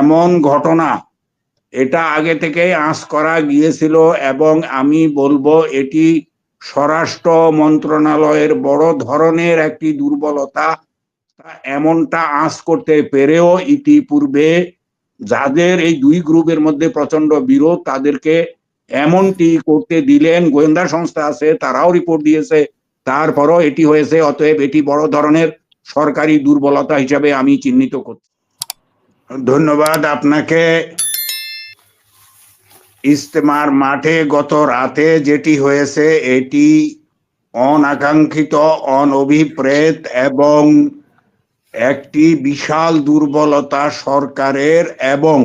এমন ঘটনা, এটা আগে থেকেই আঁচ করা গিয়েছিল এবং আমি বলব এটি স্বরাষ্ট্র মন্ত্রণালয়ের বড় ধরনের একটি দুর্বলতা। এমনটা আঁচ করতে পেরেও ইতিপূর্বে যাদের এই দুই গ্রুপের মধ্যে প্রচণ্ড বিরোধ, তাদেরকে এমনটি করতে দিলেন, গোয়েন্দা সংস্থা আছে, তারাও রিপোর্ট দিয়েছে, তারপরও এটি হয়েছে, অতএব এটি বড় ধরনের সরকারি দুর্বলতা হিসাবে আমি চিহ্নিত করছি। ধন্যবাদ আপনাকে। ইস্তেমার মাঠে গত রাতে যেটি হয়েছে, এটি অনাকাঙ্ক্ষিত, অনভিপ্রেত এবং একটি বিশাল দুর্বলতা সরকারের এবং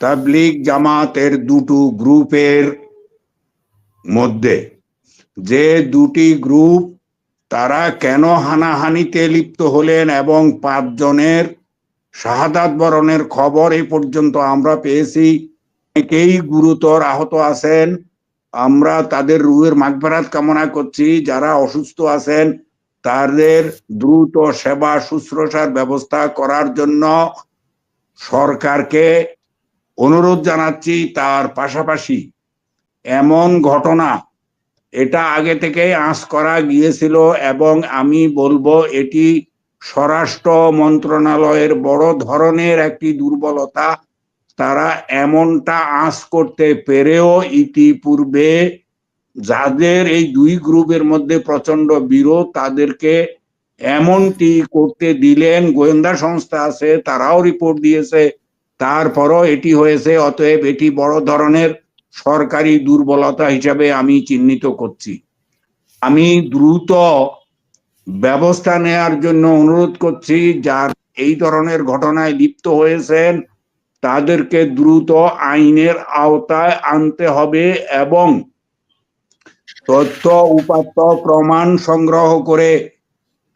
তাবলিগ জামাতের দুটো গ্রুপের মধ্যে। যে দুটি গ্রুপ তারা কেন হানাহানিতে লিপ্ত হলেন এবং পাঁচজনের শাহাদাত বরণের খবর এই পর্যন্ত আমরা পেয়েছি। অনেকেই গুরুতর আহত আছেন। আমরা তাদের রুহের মাগফেরাত কামনা করছি। যারা অসুস্থ আছেন, তাদের দ্রুত সেবা, শুশ্রূষার ব্যবস্থা করার জন্য সরকারকে অনুরোধ জানাচ্ছি। তার পাশাপাশি এমন ঘটনা, এটা আগে থেকেই আঁচ করা গিয়েছিল এবং আমি বলব, এটি স্বরাষ্ট্র মন্ত্রণালয়ের বড় ধরনের একটি দুর্বলতা, তারা এমনটা আঁচ করতে পেরেও ইতিপূর্বে যাদের এই দুই গ্রুপের মধ্যে প্রচণ্ড বিরোধ, তাদেরকে এমনটি করতে দিলেন। গোয়েন্দা সংস্থা আছে, তারাও রিপোর্ট দিয়েছে। তারপরও এটি হয়েছে, অতএব এটি বড় ধরনের সরকারি দুর্বলতা হিসাবে আমি চিহ্নিত করছি। আমি দ্রুত ব্যবস্থা নেয়ার জন্য অনুরোধ করছি, যার এই ধরনের ঘটনায় লিপ্ত হয়েছেন, তাদেরকে দ্রুত আইনের আওতায় আনতে হবে এবং তথ্য, উপাত্ত, প্রমাণ সংগ্রহ করে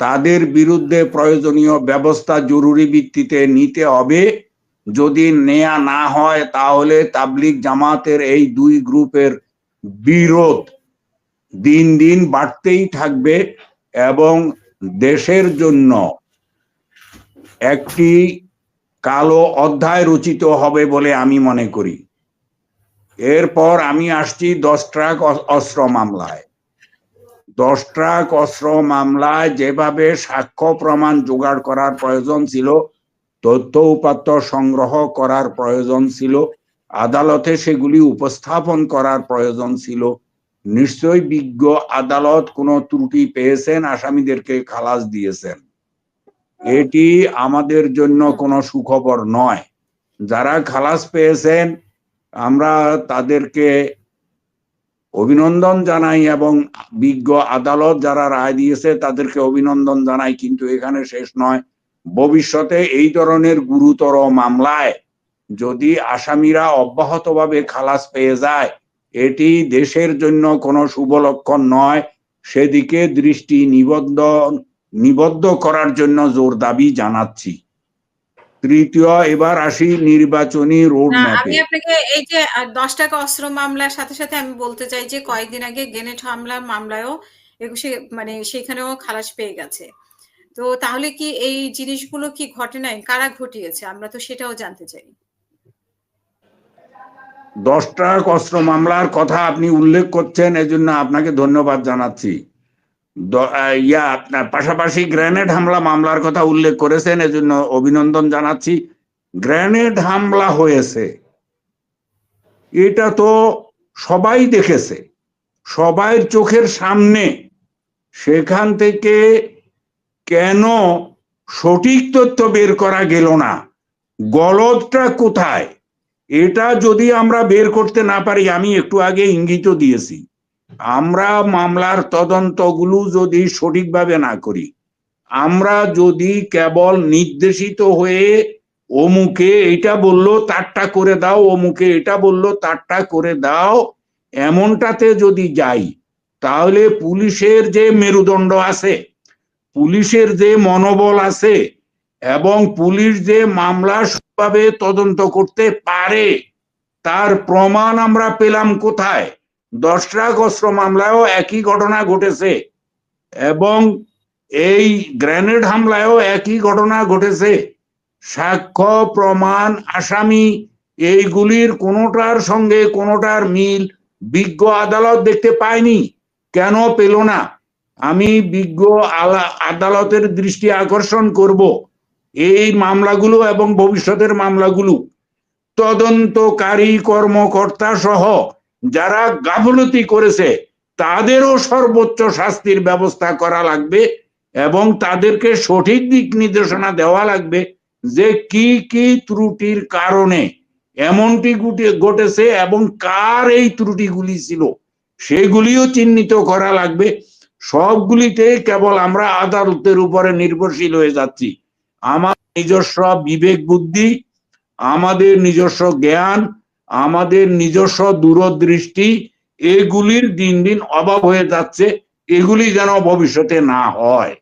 তাদের বিরুদ্ধে প্রয়োজনীয় ব্যবস্থা জরুরি ভিত্তিতে নিতে হবে। যদি নেয়া না হয়, তাহলে তাবলিক জামাতের এই দুই গ্রুপের বিরোধ দিন দিন বাড়তেই থাকবে। এবং দেশের জন্য একটি কালো অধ্যায় রচিত হবে বলে আমি মনে করি। এরপর আমি আসছি দশ ট্রাক অস্ত্র মামলায়। দশ ট্রাক অস্ত্র মামলায় যেভাবে সাক্ষ্য প্রমাণ জোগাড় করার প্রয়োজন ছিল, তথ্য উপাত্ত সংগ্রহ করার প্রয়োজন ছিল, আদালতে সেগুলি উপস্থাপন করার প্রয়োজন ছিল নিশ্চয় বিজ্ঞ আদালত কোনো ত্রুটি পেয়েছেন? আসামিদেরকে খালাস দিয়েছেন। এটি আমাদের জন্য কোনো সুখবর নয়। যারা খালাস পেয়েছেন, আমরা তাদেরকে অভিনন্দন জানাই এবং বিজ্ঞ আদালত যারা রায় দিয়েছে, তাদেরকে অভিনন্দন জানাই। কিন্তু এখানে শেষ নয়। ভবিষ্যতে এই ধরনের গুরুতর মামলায় যদি আসামিরা অব্যাহতভাবে খালাস পেয়ে যায় এটি দেশের জন্য কোনো শুভ লক্ষণ নয়। সেদিকে দৃষ্টি নিবদ্ধ নিবদ্ধ করার জন্য জোর দাবি জানাচ্ছি। তৃতীয় এবার আসি নির্বাচনী রোড আমি আপনাকে এই যে দশ টাকা অস্ত্র মামলার সাথে সাথে আমি বলতে চাই যে কয়েকদিন আগে গ্রেনেড হামলা মামলায়ও একুশে মানে সেখানেও খালাস পেয়ে গেছে। তো তাহলে কি এই জিনিসগুলো কি ঘটে নাই? কারা ঘটিয়েছে? আমরা তো সেটাও জানতে চাই। দশটা অস্ত্র মামলার কথা আপনি উল্লেখ করছেন, এজন্য আপনাকে ধন্যবাদ জানাচ্ছি। ইয়া, আপনার পাশাপাশি গ্রেনেড হামলা মামলার কথা উল্লেখ করেছেন, এজন্য অভিনন্দন জানাচ্ছি। গ্রেনেড হামলা হয়েছে। এটা তো সবাই দেখেছে। সবাই চোখের সামনে। সেখান থেকে কেন সঠিক তথ্য বের করা গেল না? গলদটা কোথায়? এটা যদি আমরা বের করতে না পারি, আমি একটু আগে ইঙ্গিত দিয়েছি। আমরা মামলার তদন্তগুলো যদি সঠিকভাবে না করি, আমরা যদি কেবল নির্দেশিত হয়ে অমুকে এটা বলল, তারটা করে দাও, অমুকে এটা বলল, তারটা করে দাও, এমনটাতে যদি যাই, তাহলে পুলিশের যে মেরুদণ্ড আছে, পুলিশের যে মনোবল আছে এবং পুলিশ যে মামলা সভাবে তদন্ত করতে পারে, তার প্রমাণ আমরা পেলাম কোথায়? দশটা অস্ত্র মামলায়ও একই ঘটনা ঘটেছে এবং এই গ্রেনেড হামলায়ও একই ঘটনা ঘটেছে। সাক্ষ্য, প্রমাণ, আসামি, এইগুলির কোনোটার সঙ্গে কোনোটার মিল বিজ্ঞ আদালত দেখতে পায়নি। কেন পেল না? আমি বিজ্ঞ আদালতের দৃষ্টি আকর্ষণ করব। এই মামলাগুলো এবং ভবিষ্যতের মামলাগুলো তদন্তকারী কর্মকর্তা সহ যারা গাফলতি করেছে, তাদেরও সর্বোচ্চ শাস্তির ব্যবস্থা করা লাগবে এবং তাদেরকে সঠিক দিক নির্দেশনা দেওয়া লাগবে যে কি কি ত্রুটির কারণে এমনটি ঘটেছে এবং কার এই ত্রুটিগুলি ছিল, সেগুলিও চিহ্নিত করা লাগবে। সবগুলিতে কেবল আমরা আদালতের উপরে নির্ভরশীল হয়ে যাচ্ছি। আমার নিজস্ব বিবেক বুদ্ধি, আমাদের নিজস্ব জ্ঞান, আমাদের নিজস্ব দূরদৃষ্টি, এগুলির দিন দিন অভাব হয়ে যাচ্ছে, এগুলি যেন ভবিষ্যতে না হয়।